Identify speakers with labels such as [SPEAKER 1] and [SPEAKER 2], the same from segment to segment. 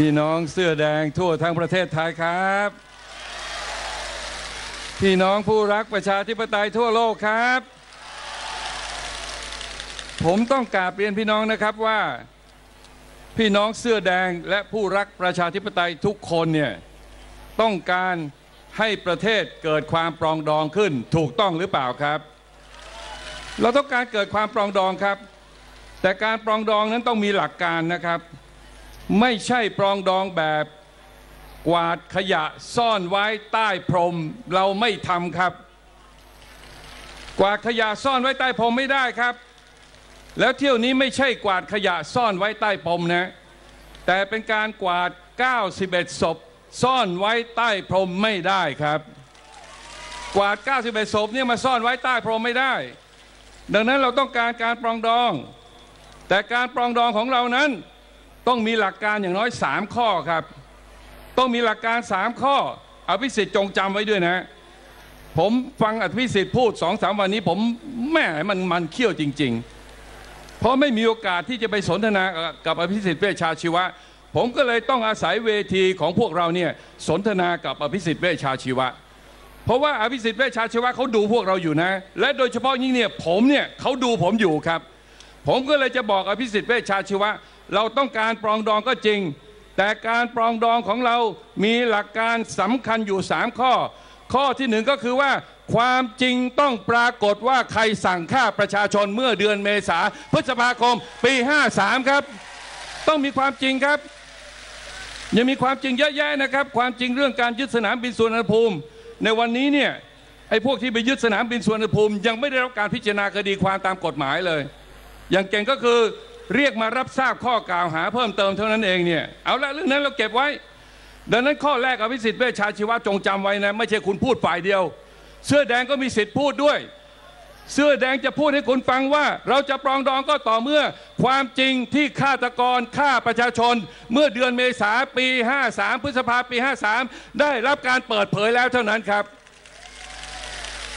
[SPEAKER 1] พี่น้องเสื้อแดงทั่วทั้งประเทศไทยครับ พี่น้องผู้รักประชาธิปไตยทั่วโลกครับ ผมต้องกราบเรียนพี่น้องนะครับว่า พี่น้องเสื้อแดงและผู้รักประชาธิปไตยทุกคนเนี่ยต้องการให้ประเทศเกิดความปรองดองขึ้นถูกต้องหรือเปล่าครับ เราต้องการเกิดความปรองดองครับ แต่การปรองดองนั้นต้องมีหลักการนะครับ ไม่ใช่ปรองดองแบบกวาดขยะซ่อนไว้ใต้พรมเราไม่ทำครับ กวาดขยะซ่อนไว้ใต้พรมไม่ได้ครับ แล้วเที่ยวนี้ไม่ใช่กวาดขยะซ่อนไว้ใต้พรมนะ แต่เป็นการกวาด 91 ศพ ซ่อนไว้ใต้พรมไม่ได้ครับ กวาด 91 ศพเนี่ยมาซ่อนไว้ใต้พรมไม่ได้ ดังนั้นเราต้องการการปรองดอง แต่การปรองดองของเรานั้น ต้องมีหลักการอย่างน้อย 3 ข้อครับ ต้องมีหลักการ 3 ข้อ อภิสิทธิ์จงจำไว้ด้วยนะ ผมฟังอภิสิทธิ์พูดสองสามวันนี้ ผมแม่มันมันเขี้ยวจริง ๆ เพราะไม่มีโอกาสที่จะไปสนทนากับอภิสิทธิ์เวชชาชีวะ ผมก็เลยต้องอาศัยเวทีของพวกเราเนี่ยสนทนากับอภิสิทธิ์เวชชาชีวะ เพราะว่าอภิสิทธิ์เวชชาชีวะเขาดูพวกเราอยู่นะ และโดยเฉพาะยิ่งเนี่ยผมเนี่ยเขาดูผมอยู่ครับ ผมก็เลยจะบอกอภิสิทธิ์เวชชาชีวะ เราต้องการปรองดองก็จริง แต่การปรองดองของเรามีหลักการสำคัญอยู่ 3 ข้อ ข้อที่หนึ่งก็คือว่า ความจริงต้องปรากฏว่าใครสั่งฆ่าประชาชนเมื่อเดือนเมษาพฤษภาคม ปี 53 ครับ ต้องมีความจริงครับ ยังมีความจริงเยอะแยะนะครับ ความจริงเรื่องการยึดสนามบินสุวรรณภูมิ ในวันนี้เนี่ยไอ้พวกที่ไปยึดสนามบินสุวรรณภูมิ ยังไม่ได้รับการพิจารณาคดีความตามกฎหมายเลย อย่างเก่งก็คือ เรียกมารับทราบข้อกล่าวหาเพิ่มเติมเท่านั้นเองเนี่ยเอาละเรื่องนั้นเราเก็บไว้ ดังนั้นข้อแรกอภิสิทธิ์เวชชาชีวะจงจำไว้นะไม่ใช่คุณพูดฝ่ายเดียว เสื้อแดงก็มีสิทธิ์พูดด้วย เสื้อแดงจะพูดให้คุณฟังว่า เราจะปรองดองก็ต่อเมื่อ ความจริงที่ฆาตกรฆ่าประชาชน เมื่อเดือนเมษาปี 53 พฤษภาปี 53 ได้รับการเปิดเผยแล้วเท่านั้นครับ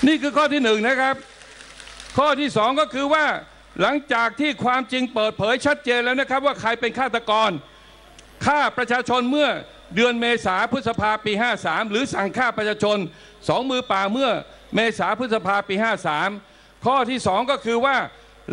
[SPEAKER 1] นี่คือข้อที่หนึ่งนะครับ ข้อที่สองก็คือว่า หลังจากที่ความจริงเปิดเผยชัดเจนแล้วนะครับ ว่าใครเป็นฆาตกรฆ่าประชาชนเมื่อเดือนเมษาพฤษภาปี 53 หรือสั่งฆ่าประชาชนสองมือป่าเมื่อเมษาพฤษภาปี 53 ข้อที่สองก็คือว่า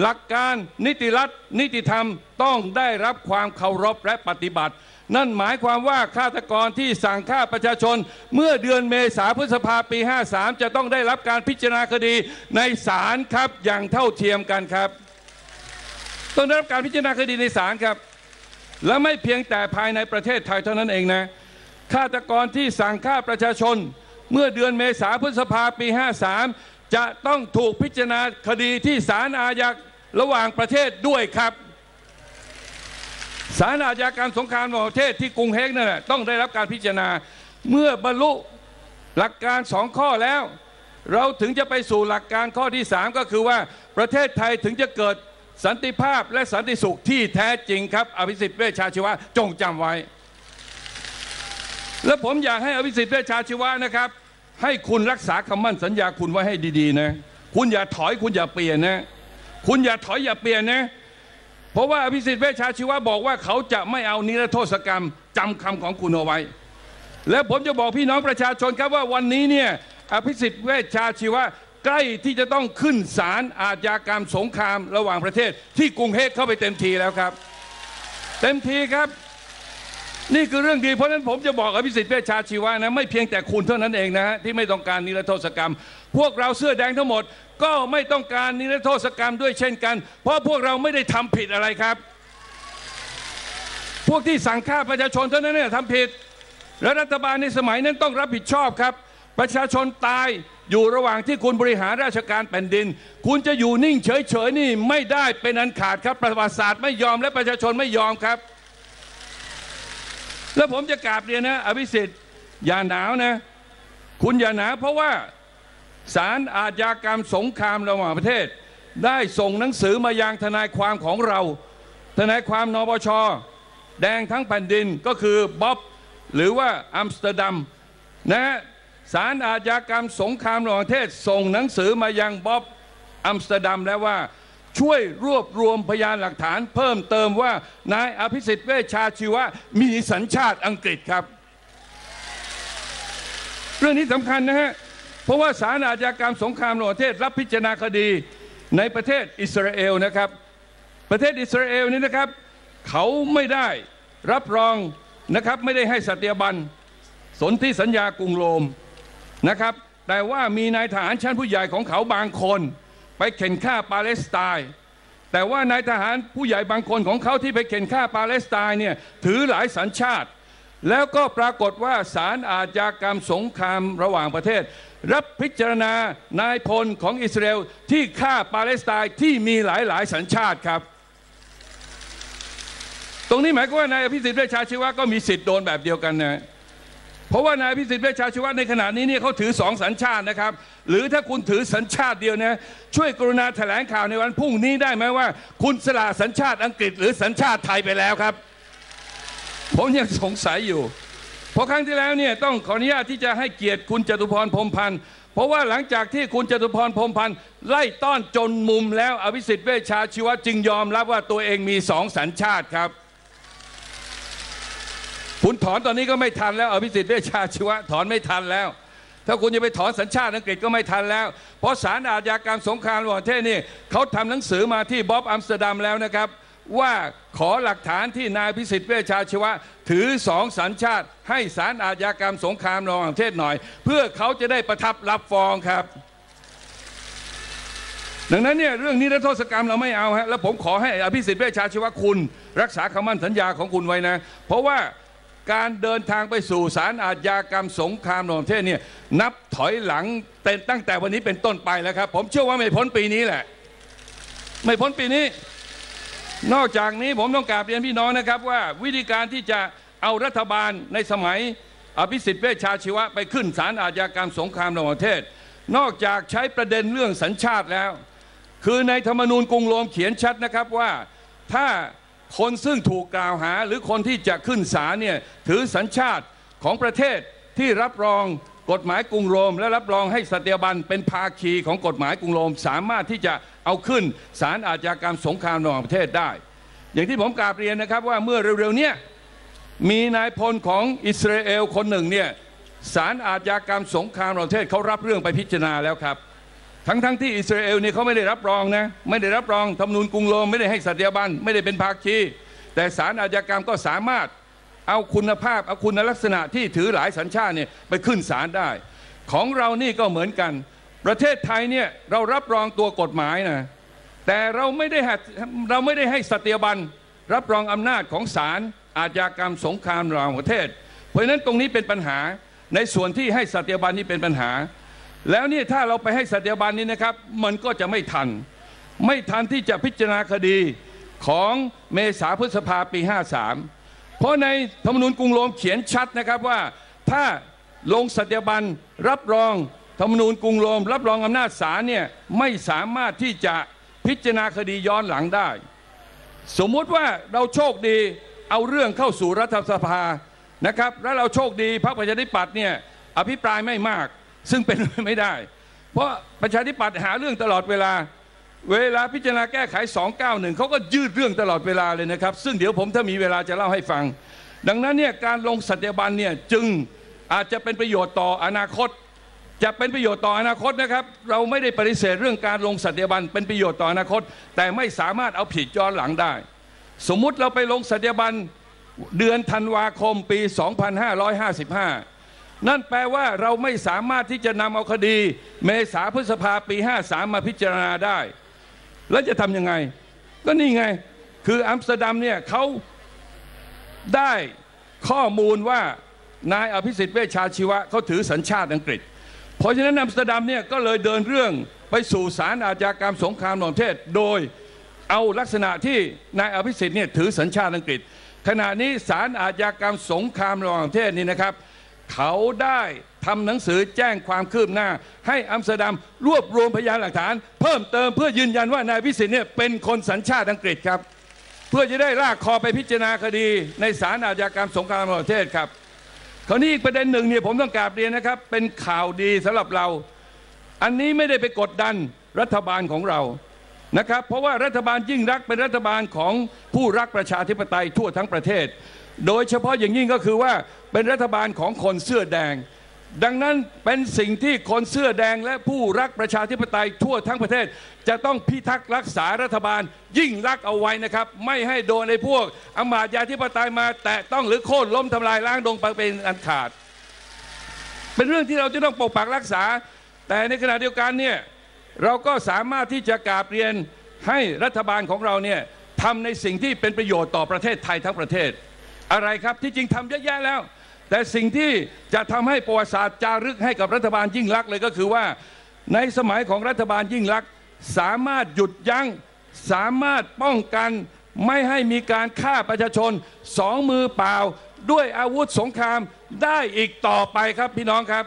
[SPEAKER 1] หลักการนิติรัฐนิติธรรมต้องได้รับความเคารพและปฏิบัติ นั่นหมายความว่าฆาตกรที่สั่งฆ่าประชาชน เมื่อเดือนเมษาพฤษภาปี 53 จะต้องได้รับการพิจารณาคดีในศาลครับอย่างเท่าเทียมกันครับ ต้องได้รับการพิจารณาคดีในศาลครับ และไม่เพียงแต่ภายในประเทศไทยเท่านั้นเองนะฆาตกรที่สั่งฆ่าประชาชน เมื่อเดือนเมษาพฤษภาปี 53 จะต้องถูกพิจารณาคดีที่ศาลอาญาระหว่างประเทศด้วยครับศาลอาญากรรสงครามระหว่างประเทศที่กรุงเฮกนั่นแหละต้องได้รับการพิจารณาเมื่อบรรลุหลักการสองข้อแล้ว เราถึงจะไปสู่หลักการข้อที่ 3 ก็คือว่าประเทศไทยถึงจะเกิด สันติภาพและสันติสุขที่แท้จริงครับ อภิสิทธิ์เวชชาชีวะจงจำไว้ และผมอยากให้อภิสิทธิ์เวชชาชีวะนะครับ ให้คุณรักษาคำมั่นสัญญาคุณไว้ให้ดีๆนะคุณอย่าถอยคุณอย่าเปลี่ยนนะคุณอย่าถอยอย่าเปลี่ยนนะเพราะว่าอภิสิทธิ์เวชชาชีวะบอกว่าเขาจะไม่เอานิรโทษกรรมจำคำของคุณเอาไว้ และผมจะบอกพี่น้องประชาชนครับว่าวันนี้เนี่ยอภิสิทธิ์เวชชาชีวะ ใกล้ที่จะต้องขึ้นศาลอาญากรรมสงครามระหว่างประเทศ ที่กรุงเฮกเข้าไปเต็มทีแล้วครับ เต็มทีครับ นี่คือเรื่องดีเพราะฉะนั้นผมจะบอกอภิสิทธิ์เวชชาชีวะนะไม่เพียงแต่คุณเท่านั้นเองนะฮะที่ไม่ต้องการนิรโทษกรรม พวกเราเสื้อแดงทั้งหมด ก็ไม่ต้องการนิรโทษกรรมด้วยเช่นกัน เพราะพวกเราไม่ได้ทำผิดอะไรครับ พวกที่สั่งฆ่าประชาชนเท่านั้นเนี่ยทำผิด และรัฐบาลในสมัยนั้นต้องรับผิดชอบครับ ประชาชนตาย อยู่ระหว่างที่คุณบริหารราชการแผ่นดิน คุณจะอยู่นิ่งเฉยๆนี่ไม่ได้เป็นอันขาดครับประวัติศาสตร์ไม่ยอมและประชาชนไม่ยอมครับ แล้วผมจะกราบเรียนนะอภิสิทธิ์อย่าหนาวนะ คุณอย่าหนาวเพราะว่าศาลอาญากรรมสงครามระหว่างประเทศ ได้ส่งหนังสือมายังทนายความของเรา ทนายความนปชแดงทั้งแผ่นดินก็คือบ๊อบหรือว่าอัมสเตอร์ดัมนะฮะ ศาลอาญากรรมสงครามระหว่างประเทศส่งหนังสือมายังบ๊อบอัมสเตอร์ดัมแล้วว่าช่วยรวบรวมพยานหลักฐานเพิ่มเติมว่านายอภิสิทธิ์เวชชาชีวะมีสัญชาติอังกฤษครับ เรื่องนี้สำคัญนะฮะ เพราะว่าศาลอาญากรรมสงครามระหว่างประเทศรับพิจารณาคดีในประเทศอิสราเอลนะครับ ประเทศอิสราเอลนี่นะครับ เขาไม่ได้รับรองนะครับไม่ได้ให้สัตยาบันสนธิสัญญากรุงโรม นะครับ แต่ว่ามีนายทหารชั้นผู้ใหญ่ของเขาบางคน ไปเข็นฆ่าปาเลสไตน์แต่ว่านายทหารผู้ใหญ่บางคนของเขาที่ไปเข็นฆ่าปาเลสไตน์เนี่ยถือหลายสัญชาติ แล้วก็ปรากฏว่าศาลอาญากรรมสงครามระหว่างประเทศ รับพิจารณานายพลของอิสราเอลที่ฆ่าปาเลสไตน์ที่มีหลายหลายสัญชาติครับ ตรงนี้หมายความว่านายอภิสิทธิ์เวชชาชีวะก็มีสิทธิ์โดนแบบเดียวกันนะ เพราะว่านายพิสิทธิ์เวชชาชีวะในขณะนี้เนี่ยเขาถือสองสัญชาตินะครับ หรือถ้าคุณถือสัญชาติเดียวนะช่วยกรุณาแถลงข่าวในวันพรุ่งนี้ได้ไหมว่า คุณสละสัญชาติอังกฤษ หรือสัญชาติไทยไปแล้วครับ ผมยังสงสัยอยู่เพราะครั้งที่แล้วเนี่ยต้องขออนุญาตที่จะให้เกียรติคุณจตุพรพรมพันธ์เพราะว่าหลังจากที่คุณจตุพรพรมพันธ์ไล่ต้อนจนมุมแล้วอภิสิทธิ์เวชชาชีวะจึงยอมรับว่าตัวเองมีสองสัญชาติครับ คุณถอนตอนนี้ก็ไม่ทันแล้วอภิสิทธิ์เวชชาชีวะถอนไม่ทันแล้ว ถ้าคุณจะไปถอนสัญชาติอังกฤษก็ไม่ทันแล้ว เพราะศาลอาญากรรมสงครามระหว่างประเทศนี่เขาทำหนังสือมาที่บ๊อบอัมสเตอร์ดัมแล้วนะครับ ว่าขอหลักฐานที่นายพิสิทธิ์เวชชาชีวะ ถือสองสัญชาติให้ศาลอาญากรรมสงครามระหว่างประเทศหน่อย เพื่อเขาจะได้ประทับรับฟ้องครับดังนั้นเนี่ยเรื่องนี้รักโทษกรรมเราไม่เอาฮะแล้วผมขอให้อภิสิทธิ์เวชชาชีวะคุณ รักษาคำมั่นสัญญาของคุณไว้นะ เพราะว่า การเดินทางไปสู่ศาลอาญากรรมสงครามระหว่างประเทศเนี่ยนับถอยหลังเต็มตั้งแต่วันนี้เป็นต้นไปแล้วครับ ผมเชื่อว่าไม่พ้นปีนี้แหละ ไม่พ้นปีนี้ นอกจากนี้ผมต้องกราบเรียนพี่น้องนะครับ ว่าวิธีการที่จะเอารัฐบาลในสมัยอภิสิทธิ์เวชชาชีวะไปขึ้นศาลอาญากรรมสงครามระหว่างประเทศ นอกจากใช้ประเด็นเรื่องสัญชาติแล้ว คือในธรรมนูญกรุงโรมเขียนชัดนะครับว่าถ้า คนซึ่งถูกกล่าวหาหรือคนที่จะขึ้นศาลเนี่ยถือสัญชาติของประเทศที่รับรองกฎหมายกรุงโรม และรับรองให้สตยาบันเป็นภาคีของกฎหมายกรุงโรม สามารถที่จะเอาขึ้นศาลอาชญากรรมสงครามระหว่างประเทศได้ อย่างที่ผมกราบเรียนนะครับว่าเมื่อเร็วๆเนี้มีนายพลของอิสราเอลคนหนึ่งเนี่ยศาลอาชญากรรมสงครามระหว่างประเทศเขารับเรื่องไปพิจารณาแล้วครับ ทั้งทั้งที่อิสราเอลเนี่ยเขาไม่ได้รับรองนะไม่ได้รับรองธรรมนูญกรุงโรมไม่ได้ให้สัตยาบันไม่ได้เป็นภาคี แต่ศาลอาญากรรมก็สามารถเอาคุณภาพเอาคุณลักษณะที่ถือหลายสัญชาติเนี่ยไปขึ้นศาลได้ ของเรานี่ก็เหมือนกัน ประเทศไทยเนี่ยเรารับรองตัวกฎหมายนะแต่เราไม่ได้ให้เราไม่ได้ให้สัตยาบันรับรองอำนาจของศาลอาญากรรมสงครามระหว่างประเทศ เพราะฉะนั้นตรงนี้เป็นปัญหาในส่วนที่ให้สัตยาบันนี่เป็นปัญหา แล้วนี่ถ้าเราไปให้สัตยาบันนี้นะครับ มันก็จะไม่ทัน ไม่ทันที่จะพิจารณาคดีของเมษาพฤษภาปี 53 เพราะในธรรมนูญกรุงโรมเขียนชัดนะครับว่าถ้าลงสัตยาบันรับรองธรรมนูญกรุงโรม รับรองอำนาจศาลเนี่ยไม่สามารถที่จะพิจารณาคดีย้อนหลังได้ สมมุติว่าเราโชคดีเอาเรื่องเข้าสู่รัฐสภานะครับ แล้วเราโชคดีพรรคประชาธิปัตย์เนี่ยอภิปรายไม่มาก ซึ่งเป็นไปไม่ได้ เพราะประชาธิปัตย์หาเรื่องตลอดเวลา เวลาพิจารณาแก้ไข 291 เขาก็ยืดเรื่องตลอดเวลาเลยนะครับ ซึ่งเดี๋ยวผมถ้ามีเวลาจะเล่าให้ฟัง ดังนั้นเนี่ยการลงสัตยาบันเนี่ยจึงอาจจะเป็นประโยชน์ต่ออนาคต จะเป็นประโยชน์ต่ออนาคตนะครับ เราไม่ได้ปฏิเสธเรื่องการลงสัตยาบันเป็นประโยชน์ต่ออนาคต แต่ไม่สามารถเอาผิดย้อนหลังได้ สมมุติเราไปลงสัตยาบันเดือนธันวาคมปี 2555 นั่นแปลว่าเราไม่สามารถที่จะนำเอาคดี เมษาพฤษภาปี 53 มาพิจารณาได้ แล้วจะทำยังไง ก็นี่ไง คืออัมสเตอร์ดัมเนี่ยเขาได้ข้อมูลว่านายอภิสิทธิ์เวชชาชีวะเขาถือสัญชาติอังกฤษ เพราะฉะนั้นอัมสเตอร์ดัมเนี่ยก็เลยเดินเรื่องไปสู่ศาลอาญากรรมสงครามระหว่างประเทศ โดยเอาลักษณะที่นายอภิสิทธิ์เนี่ยถือสัญชาติอังกฤษ ขณะนี้ศาลอาญากรรมสงครามระหว่างประเทศนี่นะครับ เขาได้ทำหนังสือแจ้งความคืบหน้า ให้อัมสเตอร์ดัมรวบรวมพยานหลักฐาน เพิ่มเติมเพื่อยืนยันว่านายพิสิทธิ์เนี่ยเป็นคนสัญชาติอังกฤษครับ เพื่อจะได้ลากคอไปพิจารณาคดี ในศาลอาญากรรมสงครามระหว่างประเทศครับคราวนี้อีกประเด็นหนึ่งเนี่ยผมต้องกราบเรียนนะครับ เป็นข่าวดีสำหรับเรา อันนี้ไม่ได้ไปกดดันรัฐบาลของเรานะครับ เพราะว่ารัฐบาลยิ่งรักเป็นรัฐบาลของผู้รักประชาธิปไตยทั่วทั้งประเทศ โดยเฉพาะอย่างยิ่งก็คือว่าเป็นรัฐบาลของคนเสื้อแดง ดังนั้นเป็นสิ่งที่คนเสื้อแดงและผู้รักประชาธิปไตยทั่วทั้งประเทศ จะต้องพิทักษ์รักษารัฐบาลยิ่งรักเอาไว้นะครับ ไม่ให้โดนในพวกอำมาตย์ยาธิปไตยมาแตะต้องหรือโค่นล้มทำลายล้างดงไปเป็นอันขาด เป็นเรื่องที่เราจะต้องปกปักรักษา แต่ในขณะเดียวกันเนี่ยเราก็สามารถที่จะกราบเรียนให้รัฐบาลของเราเนี่ยทำในสิ่งที่เป็นประโยชน์ต่อประเทศไทยทั้งประเทศ อะไรครับที่จริงทำเยอะแยะแล้ว แต่สิ่งที่จะทำให้ประวัติศาสตร์จารึกให้กับรัฐบาลยิ่งลักษณ์เลยก็คือว่าในสมัยของรัฐบาลยิ่งลักษณ์สามารถหยุดยั้งสามารถป้องกันไม่ให้มีการฆ่าประชาชนสองมือเปล่า ด้วยอาวุธสงครามได้อีกต่อไปครับพี่น้องครับ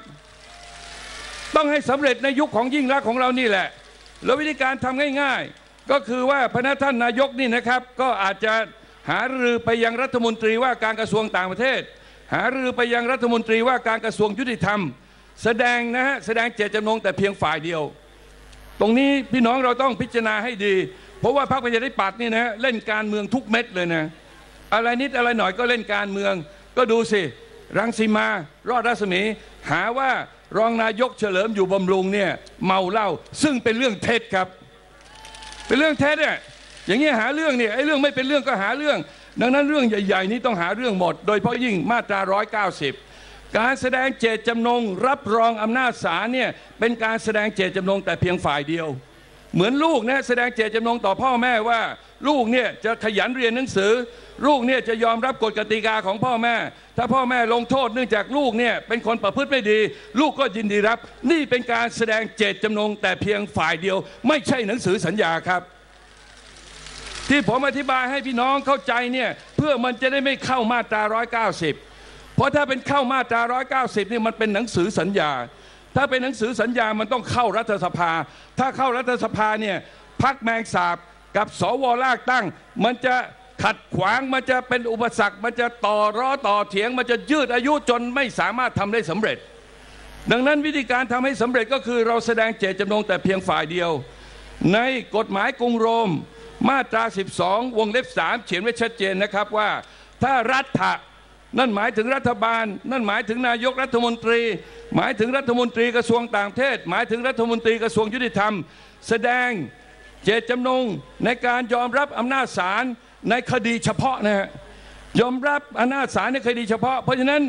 [SPEAKER 1] ต้องให้สำเร็จในยุคของยิ่งรักษณ์ของเรานี่แหละ แล้ววิธีการทำง่าย ๆ ก็คือว่าพระท่านนายกนี่นะครับ ก็อาจจะ หารือไปยังรัฐมนตรีว่าการกระทรวงต่างประเทศ หารือไปยังรัฐมนตรีว่าการกระทรวงยุติธรรม แสดงนะฮะแสดงเจตจำนงแต่เพียงฝ่ายเดียว ตรงนี้พี่น้องเราต้องพิจารณาให้ดี เพราะว่าพรรคประชาธิปัตย์นี่นะเล่นการเมืองทุกเม็ดเลยนะอะไรนิดอะไรหน่อยก็เล่นการเมือง ก็ดูสิรังสีมารอดรัศมี หาว่ารองนายกเฉลิมอยู่บำรุงเนี่ยเมาเหล้าซึ่งเป็นเรื่องเท็จครับ เป็นเรื่องเท็จเนี่ย อย่างนี้หาเรื่องเนี่ยไอ้เรื่องไม่เป็นเรื่องก็หาเรื่อง ดังนั้นเรื่องใหญ่ ๆ นี้ต้องหาเรื่องหมด โดยเฉพาะยิ่งมาตรา 190 การแสดงเจตจำนง รับรองอำนาจศาลเนี่ยเป็นการแสดงเจตจำนงแต่เพียงฝ่ายเดียว เหมือนลูกนะแสดงเจตจำนงต่อพ่อแม่ว่า ลูกเนี่ยจะขยันเรียนหนังสือ ลูกเนี่ยจะยอมรับกฎกติกาของพ่อแม่ ถ้าพ่อแม่ลงโทษเนื่องจากลูกเนี่ยเป็นคนประพฤติไม่ดี ลูกก็ยินดีรับ นี่เป็นการแสดงเจตจำนงแต่เพียงฝ่ายเดียว ไม่ใช่หนังสือสัญญาครับ ที่ผมอธิบายให้พี่น้องเข้าใจเนี่ยเพื่อมันจะได้ไม่เข้ามาตรา 190 เพราะถ้าเป็นเข้ามาตรา 190 นี่มันเป็นหนังสือสัญญา ถ้าเป็นหนังสือสัญญามันต้องเข้ารัฐสภา ถ้าเข้ารัฐสภาเนี่ยพักแมงสาบกับสวลากตั้ง มันจะขัดขวางมันจะเป็นอุปสรรค มันจะต่อร้อต่อเถียง มันจะยืดอายุจนไม่สามารถทำได้สำเร็จ ดังนั้นวิธีการทำให้สำเร็จก็คือเราแสดงเจตจำนงแต่เพียงฝ่ายเดียว ในกฎหมายกรุงโรม มาตรา 12 วงเล็บ 3 เขียนไว้ชัดเจนนะครับว่า ถ้ารัฐะนั่นหมายถึงรัฐบาล นั่นหมายถึงนายกรัฐมนตรี หมายถึงรัฐมนตรีกระทรวงต่างประเทศ หมายถึงรัฐมนตรีกระทรวงยุติธรรม แสดงเจตจำนงในการยอมรับอำนาจศาลในคดีเฉพาะนะฮะ ยอมรับอำนาจศาลในคดีเฉพาะ เพราะฉะนั้น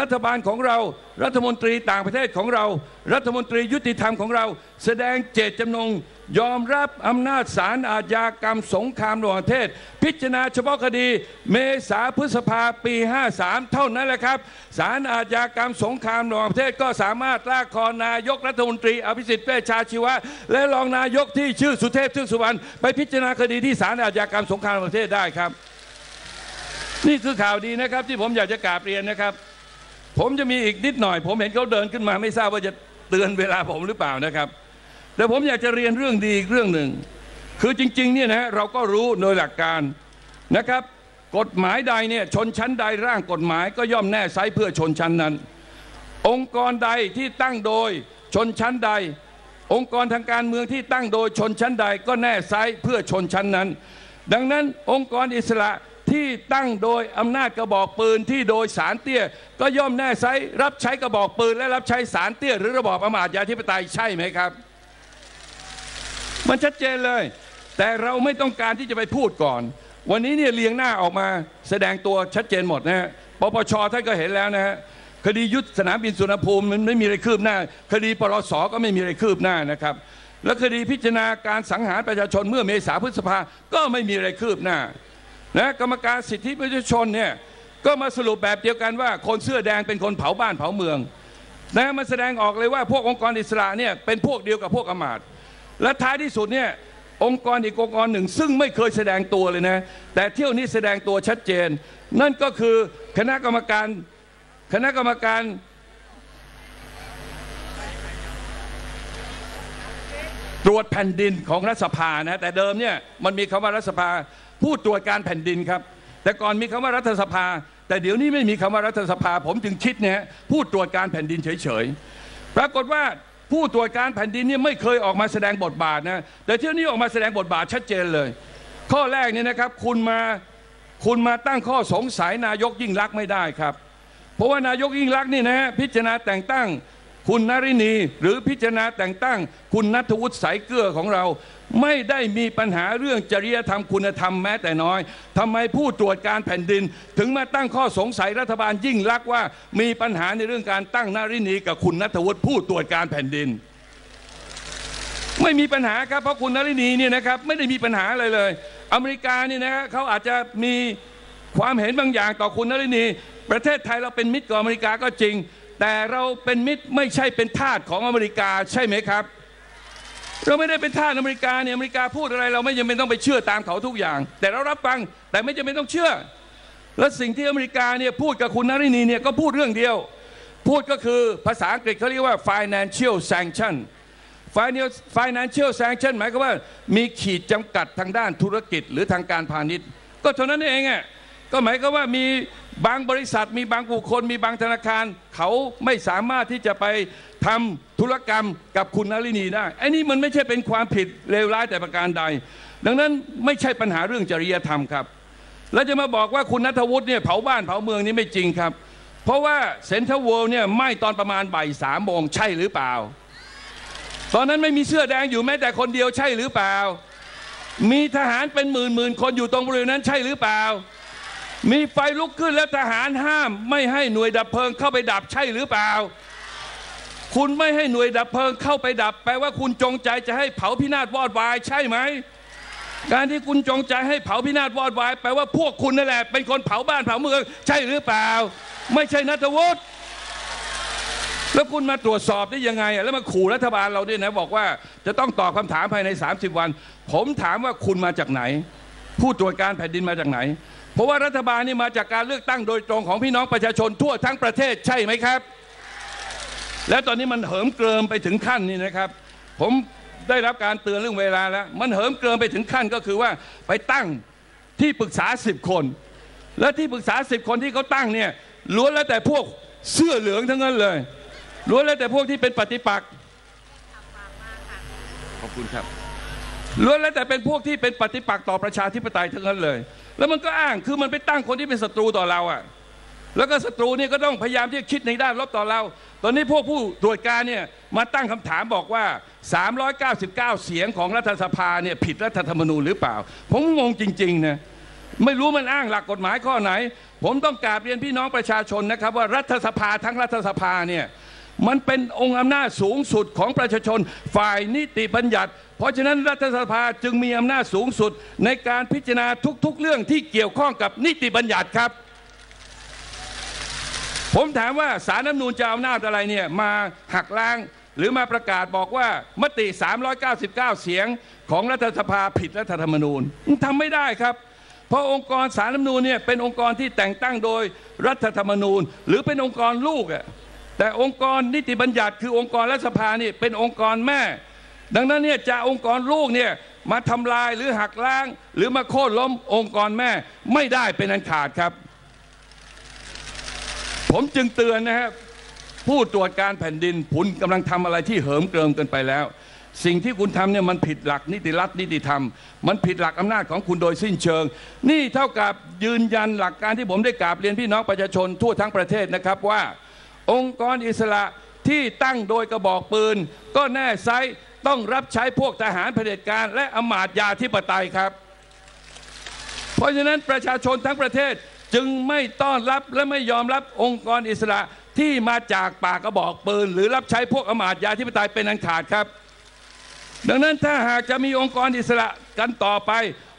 [SPEAKER 1] รัฐบาลของเรารัฐมนตรีต่างประเทศของเรา รัฐมนตรียุติธรรมของเรา แสดงเจตจำนง ยอมรับอำนาจศาลอาญากรรมสงครามระหว่างประเทศ พิจารณาเฉพาะคดี เมษาพฤษภาปี 53 เท่านั้นแหละครับศาลอาญากรรมสงครามระหว่างประเทศก็สามารถลากคอนายกรัฐมนตรี อภิสิทธิ์เวชชาชีวะ และรองนายกที่ชื่อสุเทพเทือกสุวรรณไปพิจารณาคดีที่ศาลอาญากรรมสงครามระหว่างประเทศได้ครับ นี่คือข่าวดีนะครับ ที่ผมอยากจะกราบเรียนนะครับ ผมจะมีอีกนิดหน่อย ผมเห็นเขาเดินขึ้นมาไม่ทราบว่าจะเตือนเวลาผมหรือเปล่านะครับ แต่ผมอยากจะเรียนเรื่องดีอีกเรื่องหนึ่ง คือจริงๆเนี่ยนะเราก็รู้โดยหลักการนะครับ กฎหมายใดเนี่ยชนชั้นใดร่างกฎหมายก็ย่อมแน่ไซเพื่อชนชั้นนั้น องค์กรใดที่ตั้งโดยชนชั้นใด องค์กรทางการเมืองที่ตั้งโดยชนชั้นใดก็แน่ไซเพื่อชนชั้นนั้น ดังนั้นองค์กรอิสระ ที่ตั้งโดยอำนาจกระบอกปืนที่โดยสารเตี้ย ก็ย่อมแน่ไซรับใช้กระบอกปืน และรับใช้สารเตี้ย หรือระบอบอำมาตย์ยาธิปไตยใช่ไหมครับ มันชัดเจนเลย แต่เราไม่ต้องการที่จะไปพูดก่อน วันนี้เนี่ยเลียงหน้าออกมาแสดงตัวชัดเจนหมดนะฮะปปชท่านก็เห็นแล้วนะฮะคดียุทธสนามบินสุวรรภูมิมันไม่มีอะไรคืบหน้า คดีปรสก็ไม่มีอะไรคืบหน้านะครับและคดีพิจารณาการสังหารประชาชนเมื่อเมษาพฤษภาก็ไม่มีอะไรคืบหน้า นะกรรมการสิทธิมนุษยชนเนี่ยก็มาสรุปแบบเดียวกันว่า คนเสื้อแดงเป็นคนเผาบ้านเผาเมืองนะมันแสดงออกเลยว่าพวกองค์กรอิสระเนี่ยเป็นพวกเดียวกับพวกอมาตย์และท้ายที่สุดเนี่ยองค์กรอีกองค์กรหนึ่ง ซึ่งไม่เคยแสดงตัวเลยนะแต่เที่ยวนี้แสดงตัวชัดเจน นั่นก็คือคณะกรรมการคณะกรรมการตรวจแผ่นดินของรัฐสภานะแต่เดิมเนี่ยมันมีคำว่ารัฐสภา ผู้ตรวจการแผ่นดินครับ แต่ก่อนมีคำว่ารัฐสภา แต่เดี๋ยวนี้ไม่มีคำว่ารัฐสภา ผมจึงคิดเนี่ยผู้ตรวจการแผ่นดินเฉยๆปรากฏว่าผู้ตรวจการแผ่นดินเนี่ยไม่เคยออกมาแสดงบทบาทนะแต่เที่ยวนี้ออกมาแสดงบทบาทชัดเจนเลย ข้อแรกเนี่ยนะครับ คุณมาคุณมาตั้งข้อสงสัยนายกยิ่งรักษณ์ไม่ได้ครับ เพราะว่านายกยิ่งรักษณ์นี่นะฮะพิจารณาแต่งตั้ง คุณนรินีหรือพิจารณาแต่งตั้ง คุณนัทวุฒิสายเกลือของเรา ไม่ได้มีปัญหาเรื่องจริยธรรมคุณธรรมแม้แต่น้อยทำไมผู้ตรวจการแผ่นดิน ถึงมาตั้งข้อสงสัยรัฐบาลยิ่งรักษณ์ว่า มีปัญหาในเรื่องการตั้งนรินีกับคุณนัทวุฒิผู้ตรวจการแผ่นดิน ไม่มีปัญหาครับเพราะคุณนรินีเนี่ยนะครับไม่ได้มีปัญหาอะไรเลย อเมริกาเนี่ยนะฮะเขาอาจจะมีความเห็นบางอย่างต่อคุณนรินีประเทศไทยเราเป็นมิตรกับอเมริกาก็จริง แต่เราเป็นมิตรไม่ใช่เป็นทาสของอเมริกาใช่ไหมครับ เราไม่ได้เป็นทาสอเมริกาเนี่ยอเมริกาพูดอะไรเราไม่จำเป็นต้องไปเชื่อตามเขาทุกอย่าง แต่เรารับฟังแต่ไม่จำเป็นต้องเชื่อ และสิ่งที่อเมริกาเนี่ยพูดกับคุณนรินีเนี่ยก็พูดเรื่องเดียว พูดก็คือภาษาอังกฤษเขาเรียกว่า financial sanction financial sanction หมายความว่ามีขีดจำกัดทางด้านธุรกิจหรือทางการพาณิชย์ ก็เท่านั้นเองอะก็หมายความว่ามี บางบริษัทมีบางบุคคล มีบางธนาคาร เขาไม่สามารถที่จะไปทำธุรกรรมกับคุณนลินีได้ไอ้นี่มันไม่ใช่เป็นความผิดเลวร้ายแต่ประการใด ดังนั้นไม่ใช่ปัญหาเรื่องจริยธรรมครับ แล้วจะมาบอกว่าคุณนัทวุฒิเนี่ยเผาบ้านเผาเมืองนี่ไม่จริงครับ เพราะว่าเซ็นทรัลเวิลด์เนี่ยไหม้ตอนประมาณบ่ายสามโมงใช่หรือเปล่า ตอนนั้นไม่มีเสื้อแดงอยู่แม้แต่คนเดียวใช่หรือเปล่า มีทหารเป็นหมื่นหมื่นคนอยู่ตรงบริเวณนั้นใช่หรือเปล่า มีไฟลุกขึ้นแล้วทหารห้าม ไม่ให้หน่วยดับเพลิงเข้าไปดับใช่หรือเปล่า คุณไม่ให้หน่วยดับเพลิงเข้าไปดับ แปลว่าคุณจงใจจะให้เผาพินาศวอดวายใช่ไหม การที่คุณจงใจให้เผาพินาศวอดวาย แปลว่าพวกคุณนั่นแหละ เป็นคนเผาบ้านเผาเมือง ใช่หรือเปล่า ไม่ใช่นัทวุฒิแล้วคุณมาตรวจสอบได้ยังไง แล้วมาขู่รัฐบาลเราด้วยนะบอกว่า จะต้องตอบคำถามภายใน 30 วัน ผมถามว่าคุณมาจากไหน ผู้ตรวจการแผ่นดินมาจากไหน เพราะว่ารัฐบาลนี่มาจากการเลือกตั้งโดยตรงของพี่น้องประชาชนทั่วทั้งประเทศใช่ไหมครับ แล้วตอนนี้มันเหิมเกริมไปถึงขั้นนี้นะครับ ผมได้รับการเตือนเรื่องเวลาแล้ว มันเหิมเกริมไปถึงขั้นก็คือว่าไปตั้งที่ปรึกษาสิบคน และที่ปรึกษาสิบคนที่เขาตั้งเนี่ยล้วนแล้วแต่พวกเสื้อเหลืองทั้งนั้นเลยล้วนแล้วแต่พวกที่เป็นปฏิปักษ์ขอบคุณครับล้วนแล้วแต่เป็นพวกที่เป็นปฏิปักษ์ต่อประชาธิปไตยทั้งนั้นเลย แล้วมันก็อ้างคือมันไปตั้งคนที่เป็นศัตรูต่อเราอะแล้วก็ศัตรูเนี่ยก็ต้องพยายามที่จะคิดในด้านลบต่อเรา ตอนนี้พวกผู้ตรวจการเนี่ยมาตั้งคำถามบอกว่า 399 เสียงของรัฐสภาเนี่ยผิดรัฐธรรมนูญหรือเปล่า ผมงงจริงๆนะไม่รู้มันอ้างหลักกฎหมายข้อไหน ผมต้องกราบเรียนพี่น้องประชาชนนะครับว่ารัฐสภาทั้งรัฐสภาเนี่ย มันเป็นองค์อำนาจสูงสุดของประชาชนฝ่ายนิติบัญญัติ เพราะฉะนั้นรัฐสภาจึงมีอำนาจสูงสุดในการพิจารณาทุกๆ เรื่องที่เกี่ยวข้องกับนิติบัญญัติครับ ผมถามว่าสารน้ำนูนจะเอาอำนาจอะไรเนี่ยมาหักล้างหรือมาประกาศบอกว่ามติ 399 เสียงของรัฐสภาผิดรัฐธรรมนูญทำไม่ได้ครับเพราะองค์กรสารรัฐมนูญเนี่ยเป็นองค์กรที่แต่งตั้งโดยรัฐธรรมนูญ หรือเป็นองค์กรลูกอะ แต่องค์กรนิติบัญญัติคือองค์กรรัฐสภานี่เป็นองค์กรแม่ ดังนั้นเนี่ยจะองค์กรลูกเนี่ยมาทำลายหรือหักล้าง หรือมาโค่นล้มองค์กรแม่ไม่ได้เป็นอันขาดครับ ผมจึงเตือนนะครับผู้ตรวจการแผ่นดินคุณกำลังทำอะไรที่เหิมเกริมเกินไปแล้ว สิ่งที่คุณทำเนี่ยมันผิดหลักนิติรัฐนิติธรรม มันผิดหลักอำนาจของคุณโดยสิ้นเชิง นี่เท่ากับยืนยันหลักการที่ผมได้กราบเรียนพี่น้องประชาชนทั่วทั้งประเทศนะครับว่า องค์กรอิสระที่ตั้งโดยกระบอกปืน ก็แน่ไซต้องรับใช้พวกทหารเผด็จการ และอมาตยาธิปไตยครับ เพราะฉะนั้นประชาชนทั้งประเทศจึงไม่ต้อนรับและไม่ยอมรับองค์กรอิสระที่มาจากปากกระบอกปืน หรือรับใช้พวกอมาตย์ยาธิปไตยเป็นอันขาดครับ ดังนั้นถ้าหากจะมีองค์กรอิสระกันต่อไป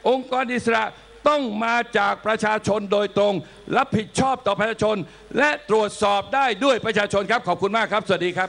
[SPEAKER 1] องค์กรอิสระ ต้องมาจากประชาชนโดยตรง รับผิดชอบต่อประชาชน และตรวจสอบได้ด้วยประชาชนครับ ขอบคุณมากครับ สวัสดีครับ